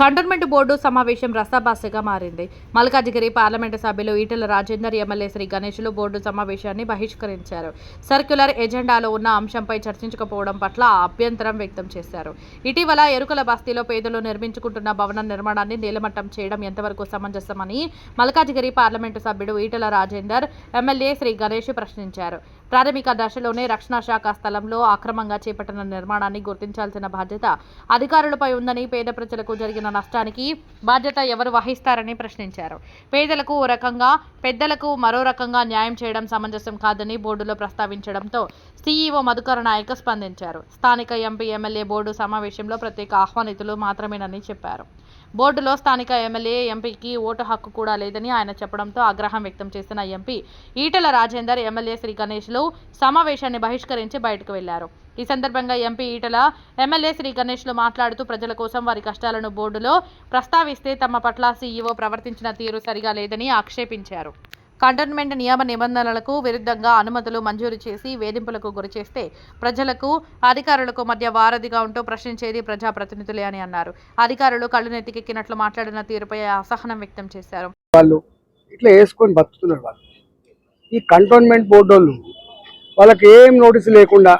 Cantonment board సమావేశం రసాభాసగా మారింది. Malkajgiri parliament సభ్యులు ఈటెల రాజేందర్ ఎమ్మెల్యే శ్రీ గణేష్లు బోర్డు సమావేశాన్ని బహిష్కరించారు. సర్క్యులర్ ఎజెండాలో ఉన్న అంశంపై చర్చించకపోవడం పట్ల అభ్యంతరం వ్యక్తం చేశారు. ఇటీవల ఎరుకల బస్తీలో పేదలు నిర్మించుకుంటున్న భవన నిర్మాణాన్ని నీలమట్టం చేయడం ఎంతవరకు సమంజసమని మల్కాజిగిరి పార్లమెంటు సభ్యుడు ఈటెల రాజేందర్ ఎమ్మెల్యే శ్రీ గణేష్ ప్రశ్నించారు. ప్రాథమిక దశలోనే రక్షణ శాఖ స్థలంలో అక్రమంగా చేపట్టిన నిర్మాణాన్ని గుర్తించాల్సిన బాధ్యత అధికారులపై ఉందని పేద ప్రజలకు జరిగిన నష్టానికి బాధ్యత ఎవరు వహిస్తారని ప్రశ్నించారు. పేదలకు ఓ రకంగా పెద్దలకు మరో రకంగా న్యాయం చేయడం సమంజసం కాదని బోర్డులో ప్రస్తావించడంతో సీఈఓ మధుకర నాయక్ స్పందించారు. స్థానిక ఎంపీ ఎమ్మెల్యే బోర్డు సమావేశంలో ప్రత్యేక ఆహ్వానితులు మాత్రమేనని చెప్పారు. బోర్డులో స్థానిక ఎమ్మెల్యే ఎంపీకి ఓటు హక్కు కూడా లేదని ఆయన చెప్పడంతో ఆగ్రహం వ్యక్తం చేసిన ఎంపీ ఈటల రాజేందర్ ఎమ్మెల్యే శ్రీ గణేష్లు సమావేశాన్ని బహిష్కరించి బయటకు వెళ్ళారు. ఈ సందర్భంగా ఎంపీ ఈటల ఎమ్మెల్యే శ్రీ గణేష్లు మాట్లాడుతూ ప్రజల కోసం వారి కష్టాలను బోర్డులో ప్రస్తావిస్తే తమ పట్ల సీఈఓ ప్రవర్తించిన తీరు సరిగా లేదని ఆక్షేపించారు. కంటోన్మెంట్ నియమ నిబంధనలకు విరుద్ధంగా అనుమతులు మంజూరు చేసి వేధింపులకు గురిచేస్తే ప్రజలకు అధికారులకు మధ్య వారధిగా ఉంటూ ప్రశ్నించేది ప్రజాప్రతినిధులే అని అన్నారు. అధికారులు కళ్ళు నెత్తికెక్కినట్లు మాట్లాడిన తీరుపై అసహనం వ్యక్తం చేశారు. వాళ్ళు ఇట్లా వేసుకొని బతుకుతున్నారు వాళ్ళు. ఈ కంటోన్మెంట్ బోర్డు వాళ్ళు వాళ్ళకి ఏం నోటీస్ లేకుండా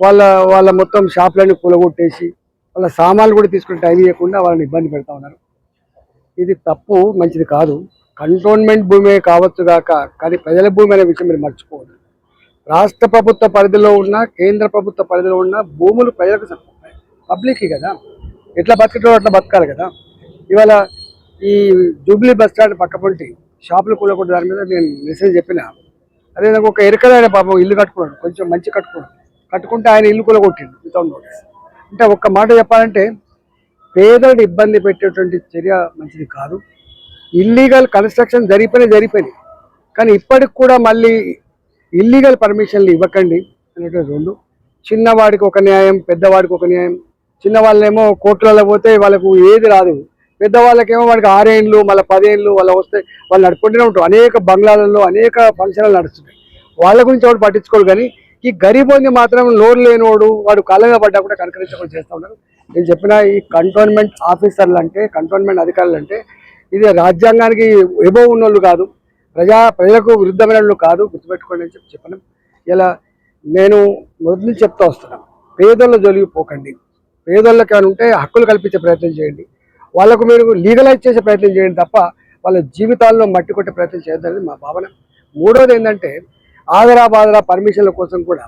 వాళ్ళ వాళ్ళ మొత్తం షాప్లన్నీ కూలగొట్టేసి వాళ్ళ సామాన్లు కూడా తీసుకుని టైం ఇవ్వకుండా వాళ్ళని ఇబ్బంది పెడతా ఉన్నారు. ఇది తప్పు మంచిది కాదు. కంటోన్మెంట్ భూమే కావచ్చు గాక కానీ ప్రజల భూమి అనే విషయం మీరు మర్చిపోవద్దు. రాష్ట్ర ప్రభుత్వ పరిధిలో ఉన్న కేంద్ర ప్రభుత్వ పరిధిలో ఉన్న భూములు ప్రజలకు సరిపోతాయి. పబ్లిక్ కదా. ఎట్లా బతకటో అట్లా బతకాలి కదా. ఇవాళ ఈ జూబ్లీ బస్ స్టాండ్ పక్కపొంటి షాపులు కూలకూడదు దాని మీద నేను మెసేజ్ చెప్పిన. అదే నాకు ఒక ఎరకలైన పాపం ఇల్లు కట్టుకున్నాడు. కొంచెం మంచి కట్టుకున్నాడు. కట్టుకుంటే ఆయన ఇల్లు కూలగొట్టిండు వితౌట్ నోటీస్ అంటే ఒక్క మాట చెప్పాలంటే పేదలను ఇబ్బంది పెట్టేటువంటి చర్య మంచిది కాదు. ఇల్లీగల్ కన్స్ట్రక్షన్ జరిగిపోయినా జరిగిపోయినాయి కానీ ఇప్పటికి కూడా మళ్ళీ ఇల్లీగల్ పర్మిషన్లు ఇవ్వకండి అనేటువంటి రెండు చిన్నవాడికి ఒక న్యాయం పెద్దవాడికి ఒక న్యాయం. చిన్నవాళ్ళేమో కోర్టులలో పోతే వాళ్ళకు ఏది రాదు. పెద్దవాళ్ళకేమో వాడికి ఆరేళ్ళు మళ్ళీ పదేళ్ళు వాళ్ళ వస్తే వాళ్ళు నడుపుకుంటూనే ఉంటారు. అనేక బంగ్లాలలో అనేక ఫంక్షన్లు నడుస్తున్నాయి. వాళ్ళ గురించి ఎవరు పట్టించుకోరు కానీ ఈ గరీబోని మాత్రం లోన్ లేనివాడు వాడు కాలంగా పడ్డా కూడా కనకరించకుండా చేస్తూ ఉన్నారు. నేను చెప్పిన ఈ కంటోన్మెంట్ ఆఫీసర్లు అంటే కంటోన్మెంట్ అధికారులు అంటే ఇది రాజ్యాంగానికి ఎబో ఉన్నోళ్ళు కాదు. ప్రజా ప్రజలకు విరుద్ధమైన వాళ్ళు కాదు. గుర్తుపెట్టుకోండి అని చెప్పి చెప్పను. ఇలా నేను మొదటి నుంచి చెప్తా వస్తున్నాను పేదోళ్ళ జోలికి పోకండి. పేదోళ్ళకి అని ఉంటే హక్కులు కల్పించే ప్రయత్నం చేయండి. వాళ్ళకు మీరు లీగలైజ్ చేసే ప్రయత్నం చేయండి తప్ప వాళ్ళ జీవితాల్లో మట్టి కొట్టే ప్రయత్నం చేయొద్దనేది మా భావన. మూడోది ఏంటంటే ఆదరా బాదరా పర్మిషన్ల కోసం కూడా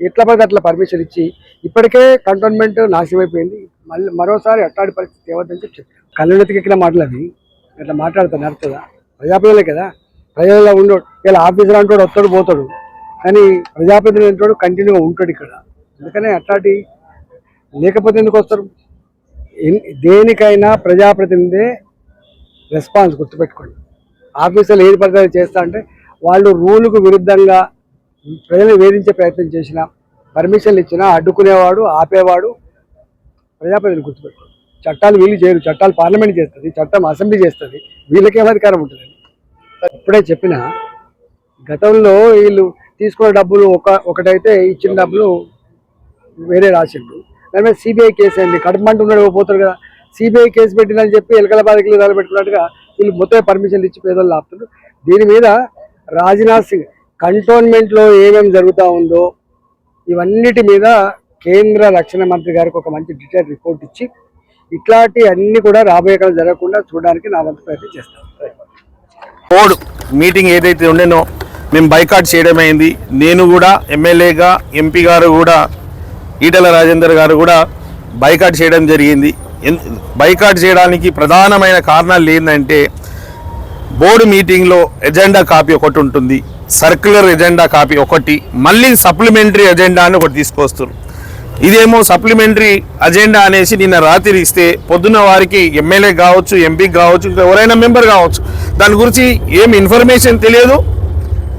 ఎట్ల పడితే అట్లా పర్మిషన్ ఇచ్చి ఇప్పటికే కంటోన్మెంట్ నాశనమైపోయింది. మళ్ళీ మరోసారి అట్లాంటి పరిస్థితి ఏవద్దని చెప్పి చెప్పాను. కళ్ళెత్తికెక్కిన మాటలు అవి. ఇట్లా మాట్లాడతా నడుతుందా ప్రజాప్రతినిధులే కదా. ప్రజలలో ఉండడు ఇలా ఆఫీసర్ అంటాడు వస్తాడు పోతాడు. కానీ ప్రజాప్రతినిధి అంటాడు కంటిన్యూగా ఉంటాడు ఇక్కడ. అందుకనే అట్లాంటి లేకపోతే ఎందుకు వస్తారు? దేనికైనా ప్రజాప్రతినిధే రెస్పాన్స్ గుర్తుపెట్టుకోండి. ఆఫీసర్లు ఏది పడితే చేస్తా అంటే వాళ్ళు రూలుకు విరుద్ధంగా ప్రజలు వేధించే ప్రయత్నం చేసినా పర్మిషన్లు ఇచ్చినా అడ్డుకునేవాడు ఆపేవాడు ప్రజాప్రతిని గుర్తుపెట్టుకోండి. చట్టాలు వీళ్ళు చేయరు చట్టాలు పార్లమెంట్ చేస్తుంది చట్టం అసెంబ్లీ చేస్తుంది వీళ్ళకేం అధికారం ఉంటుంది. ఇప్పుడే చెప్పిన గతంలో వీళ్ళు తీసుకున్న డబ్బులు ఒక ఒకటైతే ఇచ్చిన డబ్బులు వేరే రాసిండు దాని మీద సిబిఐ కేసు అండి కడపమంట ఉన్నాడు పోతారు కదా. సిబిఐ కేసు పెట్టిందని చెప్పి ఎలకల బాధికలు నిలబెట్టుకున్నట్టుగా వీళ్ళు మొత్తం పర్మిషన్లు ఇచ్చి పేదలు ఆపుతున్నారు దీని మీద రాజ్నాథ్ సింగ్ కంటోన్మెంట్లో ఏమేమి జరుగుతూ ఉందో ఇవన్నిటి మీద కేంద్ర రక్షణ మంత్రి గారికి ఒక మంచి డీటెయిల్ రిపోర్ట్ ఇచ్చి ఇట్లాంటి అన్ని కూడా రాబోయే కాలం జరగకుండా చూడడానికి నా వంతు ప్రయత్నం చేస్తాను. బోర్డు మీటింగ్ ఏదైతే ఉండేనో మేము బైకాట్ చేయడమైంది నేను కూడా ఎమ్మెల్యేగా ఎంపీ గారు కూడా ఈటల రాజేందర్ గారు కూడా బైకాట్ చేయడం జరిగింది. బైకాట్ చేయడానికి ప్రధానమైన కారణాలు ఏంటంటే బోర్డు మీటింగ్లో ఎజెండా కాపీ ఒకటి ఉంటుంది. సర్క్యులర్ ఎజెండా కాపీ ఒకటి. మళ్ళీ సప్లిమెంటరీ ఎజెండా అని ఒకటి తీసుకొస్తారు ఇదేమో సప్లిమెంటరీ అజెండా అనేసి నిన్న రాత్రి ఇస్తే పొద్దున్న వారికి ఎమ్మెల్యే కావచ్చు ఎంపీ కావచ్చు ఎవరైనా మెంబర్ కావచ్చు. దాని గురించి ఏం ఇన్ఫర్మేషన్ తెలియదు.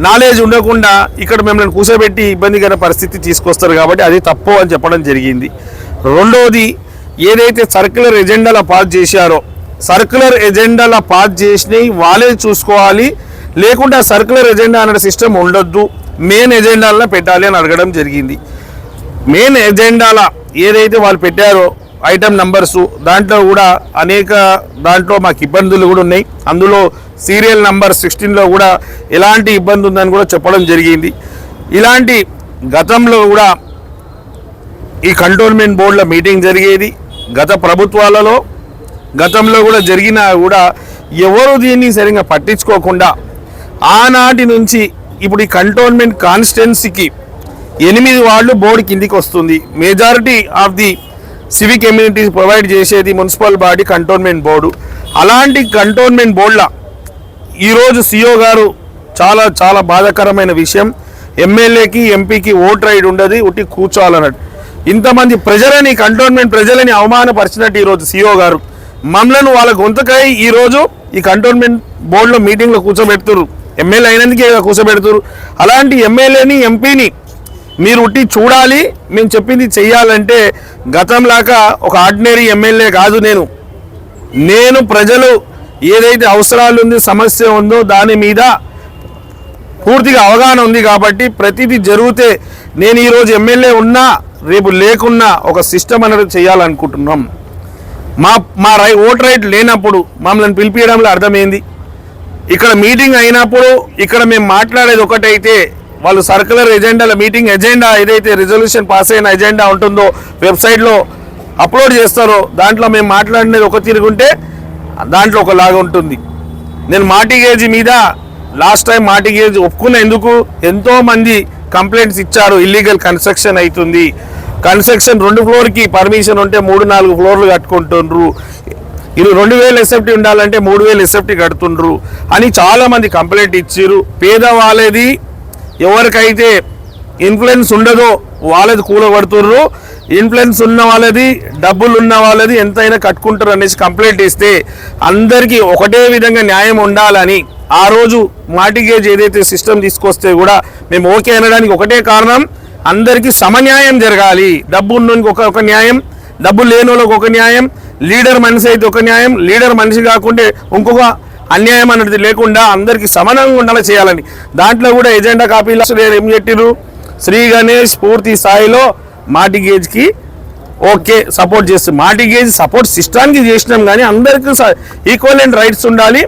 నాలెడ్జ్ ఉండకుండా ఇక్కడ మిమ్మల్ని కూర్చోబెట్టి ఇబ్బందికర పరిస్థితి తీసుకొస్తారు కాబట్టి అది తప్పు అని చెప్పడం జరిగింది. రెండవది ఏదైతే సర్క్యులర్ ఎజెండాల పాస్ చేశారో సర్క్యులర్ ఎజెండాల పాస్ చేసినవి వాళ్ళే చూసుకోవాలి. లేకుండా సర్క్యులర్ ఎజెండా అనే సిస్టమ్ ఉండొద్దు. మెయిన్ ఎజెండాలను పెట్టాలి అని అడగడం జరిగింది. మెయిన్ ఎజెండాల ఏదైతే వాళ్ళు పెట్టారో ఐటమ్ నంబర్స్ దాంట్లో కూడా అనేక దాంట్లో మాకు ఇబ్బందులు కూడా ఉన్నాయి. అందులో సీరియల్ నంబర్ సిక్స్టీన్లో కూడా ఎలాంటి ఇబ్బంది ఉందని కూడా చెప్పడం జరిగింది. ఇలాంటి గతంలో కూడా ఈ కంటోన్మెంట్ బోర్డుల మీటింగ్ జరిగేది. గత ప్రభుత్వాలలో గతంలో కూడా జరిగినా కూడా ఎవరు దీన్ని సరిగ్గా పట్టించుకోకుండా ఆనాటి నుంచి ఇప్పుడు ఈ కంటోన్మెంట్ కాన్స్టెన్సీకి ఎనిమిది వాళ్ళు బోర్డు కిందికి వస్తుంది. Majority of the civic amenities provide చేసేది మున్సిపల్ బాడీ కంటోన్మెంట్ బోర్డు అలాంటి కంటోన్మెంట్ బోర్డుల ఈరోజు సిఓ గారు చాలా చాలా బాధాకరమైన విషయం. ఎమ్మెల్యేకి ఎంపీకి ఓట్ రైడ్ ఉండదు ఉట్టి కూర్చోవాలన్నట్టు ఇంతమంది ప్రజలని కంటోన్మెంట్ ప్రజలని అవమానపరిచినట్టు ఈరోజు సిఓ గారు. మమ్మలను వాళ్ళ గొంతుకై ఈరోజు ఈ కంటోన్మెంట్ బోర్డులో మీటింగ్లో కూర్చోబెడుతురు ఎమ్మెల్యే అయినందుకే కదా కూర్చోబెడుతురు అలాంటి ఎమ్మెల్యేని ఎంపీని మీరు ఉట్టి చూడాలి మేము చెప్పింది చెయ్యాలంటే గతంలాగా ఒక ఆర్డినరీ ఎమ్మెల్యే కాదు నేను. నేను ప్రజలు ఏదైతే అవసరాలు ఉంది సమస్య ఉందో దాని మీద పూర్తిగా అవగాహన ఉంది కాబట్టి ప్రతిదీ జరిగితే నేను ఈరోజు ఎమ్మెల్యే ఉన్నా రేపు లేకున్నా ఒక సిస్టమ్ అనేది చేయాలనుకుంటున్నాం. మా మా రై ఓట్ రైట్ లేనప్పుడు మమ్మల్ని పిలిపించడంలో అర్థమైంది. ఇక్కడ మీటింగ్ అయినప్పుడు ఇక్కడ మేము మాట్లాడేది ఒకటైతే వాళ్ళు సర్కులర్ ఎజెండాల మీటింగ్ ఎజెండా ఏదైతే రిజల్యూషన్ పాస్ అయిన ఎజెండా ఉంటుందో వెబ్సైట్లో అప్లోడ్ చేస్తారో దాంట్లో మేము మాట్లాడినది ఒక తిరుగుంటే దాంట్లో ఒకలాగా ఉంటుంది. నేను మాటిగేజ్ మీద లాస్ట్ టైం మాటిగేజ్ ఒప్పుకునేందుకు ఎంతోమంది కంప్లైంట్స్ ఇచ్చారు ఇల్లీగల్ కన్స్ట్రక్షన్ అవుతుంది. కన్స్ట్రక్షన్ రెండు ఫ్లోర్కి పర్మిషన్ ఉంటే మూడు నాలుగు ఫ్లోర్లు కట్టుకుంటుండ్రు. ఇది రెండు వేలు ఎస్ఎఫ్టీ ఉండాలంటే మూడు వేలు ఎస్ఎఫ్టీ కడుతుండ్రు అని చాలామంది కంప్లైంట్ ఇచ్చారు పేదవాళ్ళది ఎవరికైతే ఇన్ఫ్లుయెన్స్ ఉండదో వాళ్ళది కూలగొడుతుర్రు. ఇన్ఫ్లుయెన్స్ ఉన్న వాళ్ళది డబ్బులు ఉన్న వాళ్ళది ఎంతైనా కట్టుకుంటారు అనేసి కంప్లైంట్ ఇస్తే అందరికీ ఒకటే విధంగా న్యాయం ఉండాలని ఆ రోజు మాటిగేజ్ ఏదైతే సిస్టమ్ తీసుకొస్తే కూడా మేము ఓకే అనడానికి ఒకటే కారణం అందరికీ సమన్యాయం జరగాలి. డబ్బు ఉన్నోనికి ఒక ఒక న్యాయం డబ్బు లేని వాళ్ళకి ఒక న్యాయం లీడర్ మనిషి అయితే ఒక న్యాయం లీడర్ మనిషి కాకుంటే ఇంకొక అన్యాయం అనేది లేకుండా అందరికీ సమానంగా ఉండాలి చేయాలని. దాంట్లో కూడా ఎజెండా కాపీలో నేను ఏం చెప్పిర్రు శ్రీ గణేష్ పూర్తి స్థాయిలో మాటిగేజ్కి ఓకే సపోర్ట్ చేస్తాం మాటిగేజ్ సపోర్ట్ సిస్టానికి చేసినాం కానీ అందరికీ ఈక్వలెంట్ రైట్స్ ఉండాలి.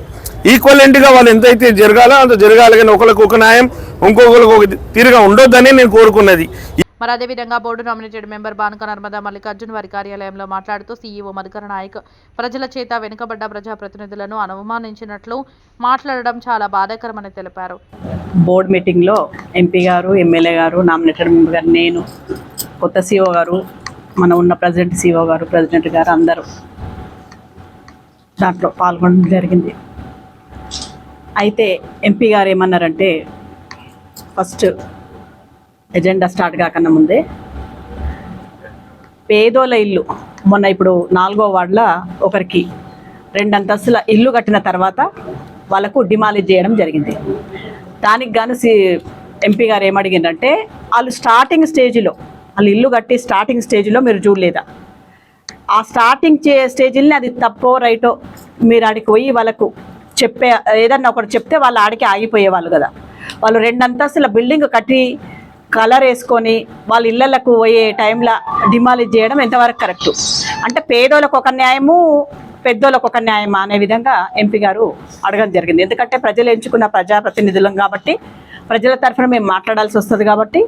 ఈక్వలెంట్గా వాళ్ళు ఎంతైతే జరగాలో అంత జరగాలి కానీ ఒకరికి ఒక న్యాయం ఇంకొకరికి ఒక తీరుగా ఉండొద్దని నేను కోరుకున్నది. మరి అదేవిధంగా board nominated member Banuka Narmada Mallikarjun వారి కార్యాలయంలో మాట్లాడుతూ సీఈఓ మధుకర నాయక్ ప్రజల చేత వెనుకబడ్డ ప్రజాప్రతినిధులను అవమానించినట్లు మాట్లాడడం చాలా బాధాకరమని తెలిపారు. బోర్డు మీటింగ్లో ఎంపీ గారు ఎమ్మెల్యే గారు నామినేటెడ్ మెంబర్ గారు నేను కొత్త సీఓ గారు మన ఉన్న ప్రెసిడెంట్ సీఓ గారు ప్రెసిడెంట్ గారు అందరూ దాంట్లో పాల్గొనడం జరిగింది. అయితే ఎంపీ గారు ఏమన్నారంటే ఫస్ట్ ఎజెండా స్టార్ట్ కాకన్నా ముందే. పేదోల ఇల్లు. మొన్న ఇప్పుడు నాలుగో వార్డుల ఒకరికి రెండంతస్తుల ఇల్లు కట్టిన తర్వాత వాళ్ళకు డిమాలిజ్ చేయడం జరిగింది. దానికి గాను సి ఎంపీ గారు ఏమడిగిందంటే వాళ్ళు స్టార్టింగ్ స్టేజ్లో వాళ్ళు ఇల్లు కట్టి స్టార్టింగ్ స్టేజ్లో మీరు చూడలేదా? ఆ స్టార్టింగ్ చే స్టేజ్ని అది తప్పో రైటో మీరు ఆడికి పోయి వాళ్ళకు చెప్పే ఏదన్నా ఒకటి చెప్తే వాళ్ళు ఆడికి ఆగిపోయేవాళ్ళు కదా. వాళ్ళు రెండంతస్తుల బిల్డింగ్ కట్టి కలర్ వేసుకొని వాళ్ళ ఇళ్ళలకు పోయే టైంలో డిమాలిజ్ చేయడం ఎంతవరకు కరెక్ట్? అంటే పేదోళ్ళకు ఒక న్యాయము పెద్దోళ్ళకు ఒక న్యాయమా అనే విధంగా ఎంపీ గారు అడగడం జరిగింది. ఎందుకంటే ప్రజలు ఎంచుకున్న ప్రజాప్రతినిధులం కాబట్టి ప్రజల తరఫున మేము మాట్లాడాల్సి వస్తుంది కాబట్టి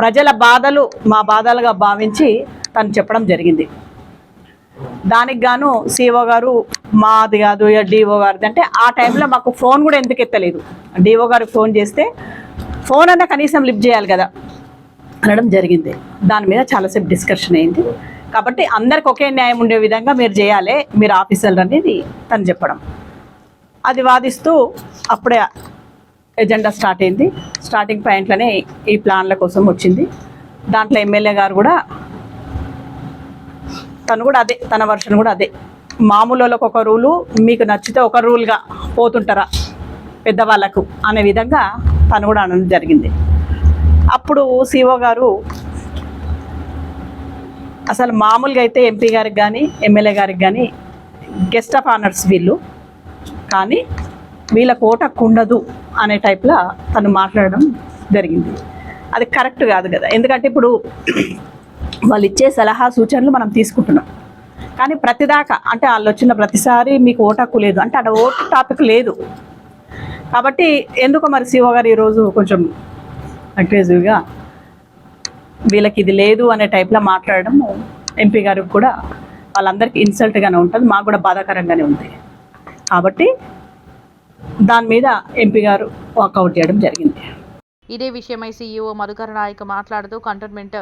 ప్రజల బాధలు మా బాధలుగా భావించి తను చెప్పడం జరిగింది. దానికి గాను సిఓ గారు మాది కాదు డిఓ గారిది. అంటే ఆ టైంలో మాకు ఫోన్ కూడా ఎందుకు ఎత్తలేదు? డిఓ గారికి ఫోన్ చేస్తే ఫోన్ అన్న కనీసం లిఫ్ట్ చేయాలి కదా అనడం జరిగింది. దాని మీద చాలాసేపు డిస్కషన్ అయింది. కాబట్టి అందరికి ఒకే న్యాయం ఉండే విధంగా మీరు చేయాలి మీరు ఆఫీసర్లు అనేది తను చెప్పడం. అది వాదిస్తూ అప్పుడే ఎజెండా స్టార్ట్ అయింది. స్టార్టింగ్ పాయింట్లోనే ఈ ప్లాన్ల కోసం వచ్చింది. దాంట్లో ఎమ్మెల్యే గారు కూడా తను కూడా అదే తన వర్షన్ కూడా అదే. మామూలు ఒక రూలు మీకు నచ్చితే ఒక రూల్గా పోతుంటారా? పెద్దవాళ్ళకు అనే విధంగా తను కూడా అనడం జరిగింది. అప్పుడు సిఓ గారు అసలు మామూలుగా అయితే ఎంపీ గారికి కానీ ఎమ్మెల్యే గారికి కానీ గెస్ట్ ఆఫ్ ఆనర్స్ వీళ్ళు. కానీ వీళ్ళ కోటకు ఉండదు అనే టైప్లో తను మాట్లాడడం జరిగింది. అది కరెక్ట్ కాదు కదా. ఎందుకంటే ఇప్పుడు వాళ్ళు ఇచ్చే సలహా సూచనలు మనం తీసుకుంటున్నాం. కానీ ప్రతిదాకా అంటే వాళ్ళు వచ్చిన ప్రతిసారి మీకు ఓటు హక్కు లేదు. అంటే అక్కడ ఓటు టాపిక్ లేదు. కాబట్టి ఎందుకో మరి శివ గారు ఈరోజు కొంచెం అగ్రెసివ్గా వీళ్ళకి ఇది లేదు అనే టైప్లో మాట్లాడడం ఎంపీ గారికి కూడా వాళ్ళందరికీ ఇన్సల్ట్గానే ఉంటుంది మాకు కూడా బాధాకరంగానే ఉంది. కాబట్టి దాని మీద ఎంపీ గారు వాకౌట్ చేయడం జరిగింది. ఇదే విషయమై సీఈఓ మధుకర నాయక్ మాట్లాడుతూ కంటోన్మెంట్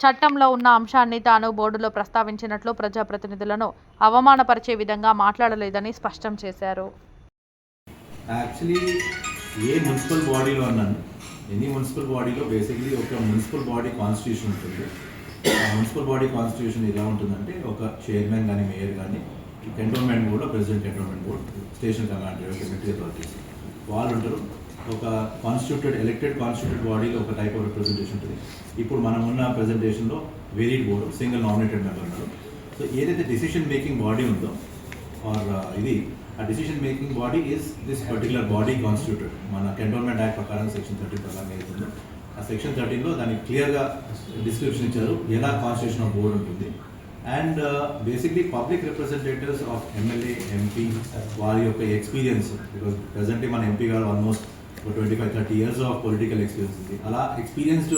చట్టంలో ఉన్న అంశాన్ని తాను బోర్డులో ప్రస్తావించినట్లు ప్రజాప్రతినిధులను అవమానపరిచే విధంగా మాట్లాడలేదని స్పష్టం చేశారు. యాక్చువల్లీ ఏ మున్సిపల్ బాడీలో అన్నాను. ఎనీ మున్సిపల్ బాడీలో బేసిక్లీ ఒక మున్సిపల్ బాడీ కాన్స్టిట్యూషన్ ఉంటుంది. ఆ మున్సిపల్ బాడీ కాన్స్టిట్యూషన్ ఎలా ఉంటుందంటే ఒక చైర్మన్ కానీ మేయర్ కానీ cantonment board president cantonment board station commander committee authorities వాళ్ళు ఉంటారు ఒక కాన్స్టిట్యూటెడ్ ఎలక్టెడ్ కాన్స్టిట్యూటెడ్ బాడీలో ఒక టైప్ ఆఫ్ రిప్రజెంటేషన్ ఉంటుంది. ఇప్పుడు మనం ఉన్న ప్రెజెంటేషన్లో varied board single nominated member ఉన్నారు. సో ఏదైతే డెసిషన్ మేకింగ్ బాడీ ఉందో ఆర్ uh, ఇది ఆ decision making body is this particular body constituted మన కంటోన్మెంట్ యాక్ట్ ప్రకారం సెక్షన్ థర్టీన్ ప్రకారం ఏదైతుందో ఆ సెక్షన్ థర్టీన్లో దానికి క్లియర్గా డిస్క్రిప్షన్ ఇచ్చారు ఎలా కాన్స్టిట్యూషన్ ఆఫ్ బోర్డు ఉంటుంది. And basically public representatives of MLA MP వారి యొక్క ఎక్స్పీరియన్స్ బికాస్ ప్రజెంట్లీ మన ఎంపీ గారు ఆల్మోస్ట్ ఒక twenty five thirty years of political experience ఉంది. అలా ఎక్స్పీరియన్స్డ్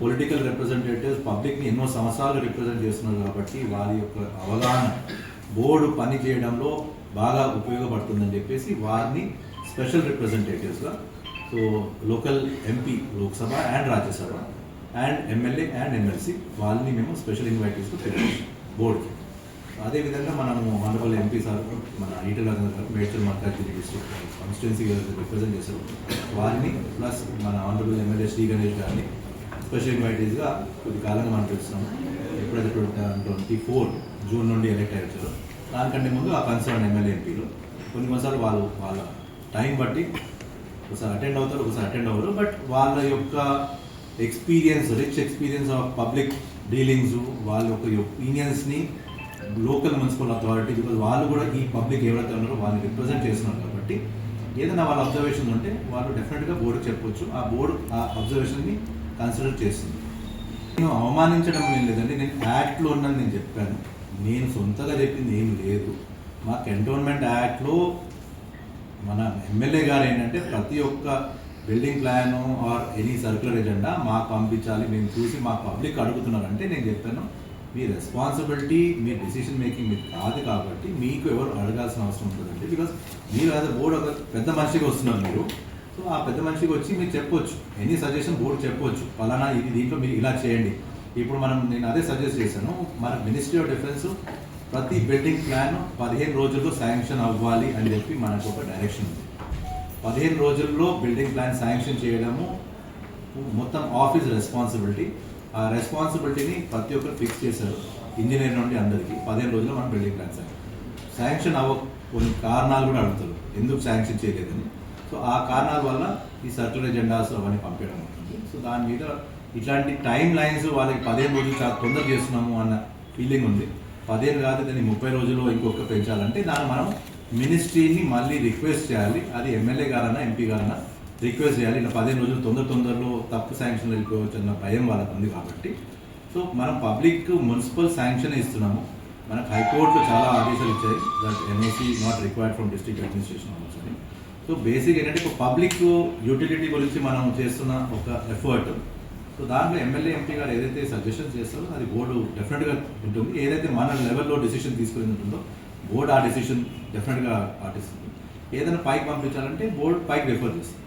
పొలిటికల్ రిప్రజెంటేటివ్స్ పబ్లిక్ని ఎన్నో సంవత్సరాలు రిప్రజెంట్ చేస్తున్నారు కాబట్టి వారి యొక్క అవగాహన బోర్డు పని చేయడంలో బాగా ఉపయోగపడుతుందని చెప్పేసి వారిని special రిప్రజెంటేటివ్స్గా so local MP Lok Sabha and Rajya Sabha and MLA and MLC వాళ్ళని మేము స్పెషల్ ఇన్వైటీస్తో పెట్టాము బోర్డుకి. అదేవిధంగా మనము ఆనరబుల్ ఎంపీ సార్ మన ఈటల రాజేంద్ర గారు Medchal Malkajgiri district constituency represent చేశారు. వారిని ప్లస్ మన ఆనరబుల్ ఎమ్మెల్యే శ్రీ గణేష్ గారిని స్పెషల్ ఇన్వైటీస్గా కొద్ది కాలంగా మనం పిలుస్తున్నాము. ఎప్పుడైతే ట్వంటీ ఫోర్ జూన్ నుండి ఎలక్ట్ అయ్యారు దానికంటే ముందు ఆ కన్సర్న్ ఎమ్మెల్యే ఎంపీలు. కొన్ని కొన్నిసార్లు వాళ్ళు వాళ్ళ టైం బట్టి ఒకసారి అటెండ్ అవుతారు ఒకసారి అటెండ్ అవ్వరు. బట్ వాళ్ళ యొక్క experience rich experience of public dealings వాళ్ళ యొక్క ఒపీనియన్స్ని లోకల్ మున్సిపల్ అథారిటీ బికాజ్ వాళ్ళు కూడా ఈ పబ్లిక్ ఎవరైతే ఉన్నారో వాళ్ళని రిప్రజెంట్ చేస్తున్నారు కాబట్టి ఏదైనా వాళ్ళ అబ్జర్వేషన్ ఉంటే వాళ్ళు డెఫినెట్గా బోర్డుకి చెప్పొచ్చు. ఆ బోర్డు ఆ అబ్జర్వేషన్ని కన్సిడర్ చేస్తుంది. నేను అవమానించడం ఏం లేదండి నేను యాక్ట్లో ఉన్నది నేను చెప్పాను. నేను సొంతగా చెప్పింది ఏం లేదు. మా కంటోన్మెంట్ యాక్ట్లో మన ఎమ్మెల్యే గారు ఏంటంటే ప్రతి ఒక్క building plan or any circular agenda మాకు పంపించాలి మేము చూసి మా పబ్లిక్ అడుగుతున్నారంటే నేను చెప్పాను. మీ రెస్పాన్సిబిలిటీ మీ డెసిషన్ మేకింగ్ మీకు కాదు కాబట్టి మీకు ఎవరు అడగాల్సిన అవసరం ఉంటుందండి బికాస్ మీరు యాజ్ బోర్డు ఒక పెద్ద మనిషిగా వస్తున్నారు మీరు. సో ఆ పెద్ద మనిషికి వచ్చి మీరు చెప్పొచ్చు. ఎనీ సజెషన్ బోర్డు చెప్పొచ్చు. పలానా ఇది దీంట్లో మీరు ఇలా చేయండి. ఇప్పుడు మనం నేను అదే సజెస్ట్ చేశాను. మన మినిస్ట్రీ ఆఫ్ డిఫెన్స్ ప్రతి బిల్డింగ్ ప్లాన్ పదిహేను రోజుల్లో శాంక్షన్ అవ్వాలి అని చెప్పి మనకు ఒక డైరెక్షన్ ఉంది. పదిహేను రోజుల్లో బిల్డింగ్ ప్లాన్ శాంక్షన్ చేయడము మొత్తం ఆఫీస్ రెస్పాన్సిబిలిటీ ఆ రెస్పాన్సిబిలిటీని ప్రతి ఒక్కరు ఫిక్స్ చేశారు. ఇంజనీర్ నుండి అందరికీ పదిహేను రోజుల్లో మనం బిల్డింగ్ ప్లాన్ శాంక్షన్ శాంక్షన్ అవ్వ కొన్ని కారణాలు కూడా అడుగుతారు. ఎందుకు శాంక్షన్ చేయలేదని? సో ఆ కారణాల వల్ల ఈ సర్క్యులర్ ఎజెండాస్ అవన్నీ పంపించడం ఉంటుంది సో దాని మీద ఇట్లాంటి టైం లైన్స్ వాళ్ళకి పదిహేను రోజులు చాలా తొందర చేస్తున్నాము అన్న ఫీలింగ్ ఉంది. పదిహేను కాదు దాన్ని ముప్పై రోజుల్లో ఇంకొక పెంచాలంటే దాన్ని మనం మినిస్ట్రీని మళ్ళీ రిక్వెస్ట్ చేయాలి. అది ఎమ్మెల్యే గారన్నా ఎంపీ గారన్నా రిక్వెస్ట్ చేయాలి. ఇలా పదిహేను రోజులు తొందర తొందరలో తప్పు శాంక్షన్ వెళ్ళిపోవచ్చు అన్న భయం వాళ్ళకు ఉంది కాబట్టి. సో మనం పబ్లిక్ మున్సిపల్ శాంక్షన్ ఇస్తున్నాము. మనకు హైకోర్టులో చాలా ఆదేశాలు ఇచ్చాయి. That NOC not required from district administration office అని సో బేసిక్ ఏంటంటే ఒక పబ్లిక్ యూటిలిటీ గురించి మనం చేస్తున్న ఒక ఎఫర్ట్ సో దాంట్లో ఎమ్మెల్యే ఎంపీ గారు ఏదైతే సజెషన్ చేస్తారో అది బోర్డు డెఫినెట్గా ఉంటుంది. ఏదైతే మన లెవెల్లో డెసిషన్ తీసుకుని ఉంటుందో బోర్డు ఆ డెసిషన్ డెఫినెట్గా పాటిస్తుంది. ఏదైనా పైకి పంపించాలంటే బోర్డు పైకి రిఫర్ చేస్తుంది.